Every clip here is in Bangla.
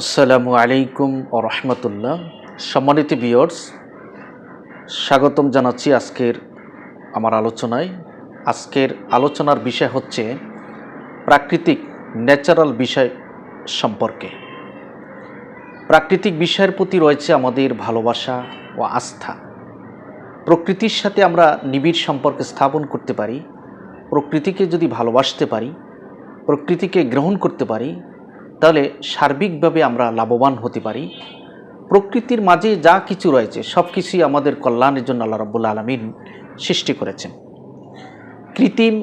আসসালামু আলাইকুম ও রহমতুল্লাহ। সম্মানিত বিয়র্স স্বাগতম জানাচ্ছি আজকের আমার আলোচনায়। আজকের আলোচনার বিষয় হচ্ছে প্রাকৃতিক ন্যাচারাল বিষয় সম্পর্কে। প্রাকৃতিক বিষয়ের প্রতি রয়েছে আমাদের ভালোবাসা ও আস্থা। প্রকৃতির সাথে আমরা নিবিড় সম্পর্ক স্থাপন করতে পারি, প্রকৃতিকে যদি ভালোবাসতে পারি, প্রকৃতিকে গ্রহণ করতে পারি তাহলে সার্বিকভাবে আমরা লাভবান হতে পারি। প্রকৃতির মাঝে যা কিছু রয়েছে, সব কিছুই আমাদের কল্যাণের জন্য আল্লাহ রব্বুল আলমিন সৃষ্টি করেছেন। কৃত্রিম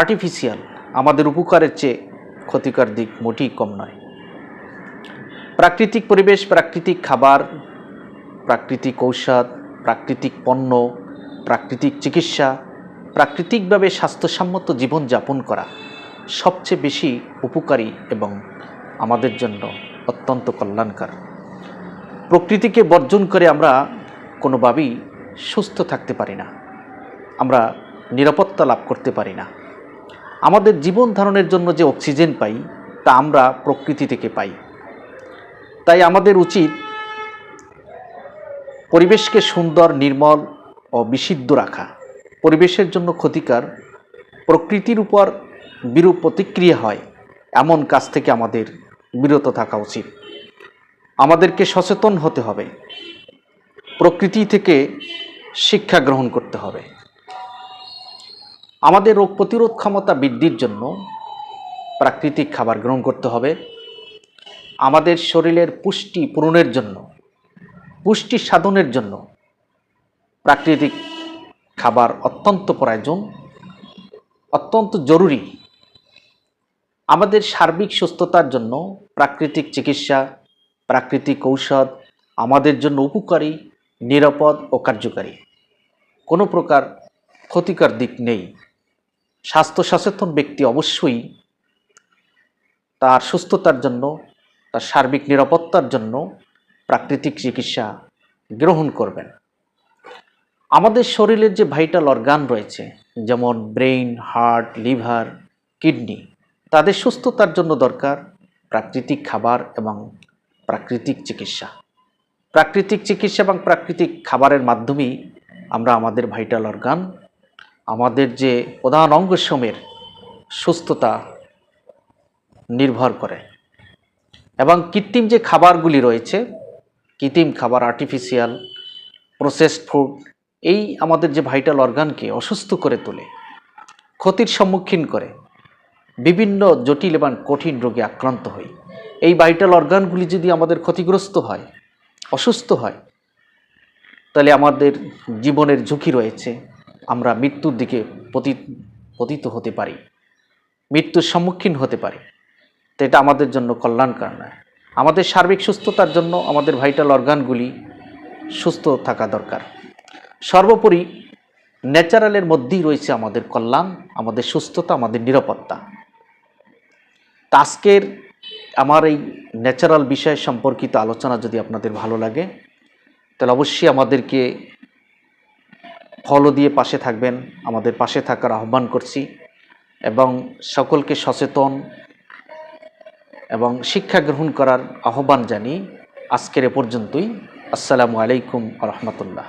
আর্টিফিশিয়াল আমাদের উপকারের চেয়ে ক্ষতিকর দিক মোটেই কম নয়। প্রাকৃতিক পরিবেশ, প্রাকৃতিক খাবার, প্রাকৃতিক ঔষধ, প্রাকৃতিক পণ্য, প্রাকৃতিক চিকিৎসা, প্রাকৃতিকভাবে স্বাস্থ্যসম্মত জীবনযাপন করা সবচেয়ে বেশি উপকারী এবং আমাদের জন্য অত্যন্ত কল্যাণকর। প্রকৃতিকে বর্জন করে আমরা কোনোভাবেই সুস্থ থাকতে পারি না। আমরা নিরাপত্তা লাভ করতে পারি না। আমাদের জীবন ধারণের জন্য যে অক্সিজেন পাই, তা আমরা প্রকৃতি থেকে পাই। তাই আমাদের উচিত পরিবেশকে সুন্দর, নির্মল ও বিশুদ্ধ রাখা। পরিবেশের জন্য ক্ষতিকর, প্রকৃতির উপর বিরূপ প্রতিক্রিয়া হয়, এমন কাজ থেকে আমাদের বিরত থাকা উচিত। আমাদেরকে সচেতন হতে হবে। প্রকৃতি থেকে শিক্ষা গ্রহণ করতে হবে। আমাদের রোগ প্রতিরোধ ক্ষমতা বৃদ্ধির জন্য প্রাকৃতিক খাবার গ্রহণ করতে হবে। আমাদের শরীরের পুষ্টি পূরণের জন্য, পুষ্টি সাধনের জন্য প্রাকৃতিক খাবার অত্যন্ত প্রয়োজন, অত্যন্ত জরুরি। আমাদের সার্বিক সুস্থতার জন্য প্রাকৃতিক চিকিৎসা, প্রাকৃতিক ঔষধ আমাদের জন্য উপকারী, নিরাপদ ও কার্যকারী। কোনো প্রকার ক্ষতিকর দিক নেই। স্বাস্থ্য সচেতন ব্যক্তি অবশ্যই তার সুস্থতার জন্য, তার সার্বিক নিরাপত্তার জন্য প্রাকৃতিক চিকিৎসা গ্রহণ করবেন। আমাদের শরীরের যে ভাইটাল অর্গান রয়েছে, যেমন ব্রেইন, হার্ট, লিভার, কিডনি তাদের সুস্থতার জন্য দরকার প্রাকৃতিক খাবার এবং প্রাকৃতিক চিকিৎসা। প্রাকৃতিক চিকিৎসা এবং প্রাকৃতিক খাবারের মাধ্যমেই আমরা আমাদের ভাইটাল অর্গান, আমাদের যে প্রধান অঙ্গসমের সুস্থতা নির্ভর করে। এবং কৃত্রিম যে খাবারগুলি রয়েছে, কৃত্রিম খাবার আর্টিফিশিয়াল প্রসেসড ফুড এই আমাদের যে ভাইটাল অর্গানকে অসুস্থ করে তোলে, ক্ষতির সম্মুখীন করে বিভিন্ন জটিল এবং কঠিন রোগে আক্রান্ত হই। এই ভাইটাল অর্গানগুলি যদি আমাদের ক্ষতিগ্রস্ত হয়, অসুস্থ হয়, তাহলে আমাদের জীবনের ঝুঁকি রয়েছে। আমরা মৃত্যুর দিকে পতি, পতিত হতে পারি, মৃত্যুর সম্মুখীন হতে পারি। তো এটা আমাদের জন্য কল্যাণকর নয়। আমাদের সার্বিক সুস্থতার জন্য আমাদের ভাইটাল অর্গানগুলি সুস্থ থাকা দরকার। সর্বোপরি ন্যাচারালের মধ্যেই রয়েছে আমাদের কল্যাণ, আমাদের সুস্থতা, আমাদের নিরাপত্তা। আজকের আমার এই ন্যাচারাল বিষয় সম্পর্কিত আলোচনা যদি আপনাদের ভালো লাগে, তাহলে অবশ্যই আমাদেরকে ফলো দিয়ে পাশে থাকবেন, আমাদের পাশে থাকার আহ্বান করছি এবং সকলকে সচেতন এবং শিক্ষা গ্রহণ করার আহ্বান জানি আজকের এ পর্যন্তই। আসসালামু আলাইকুম রহমতুল্লাহ।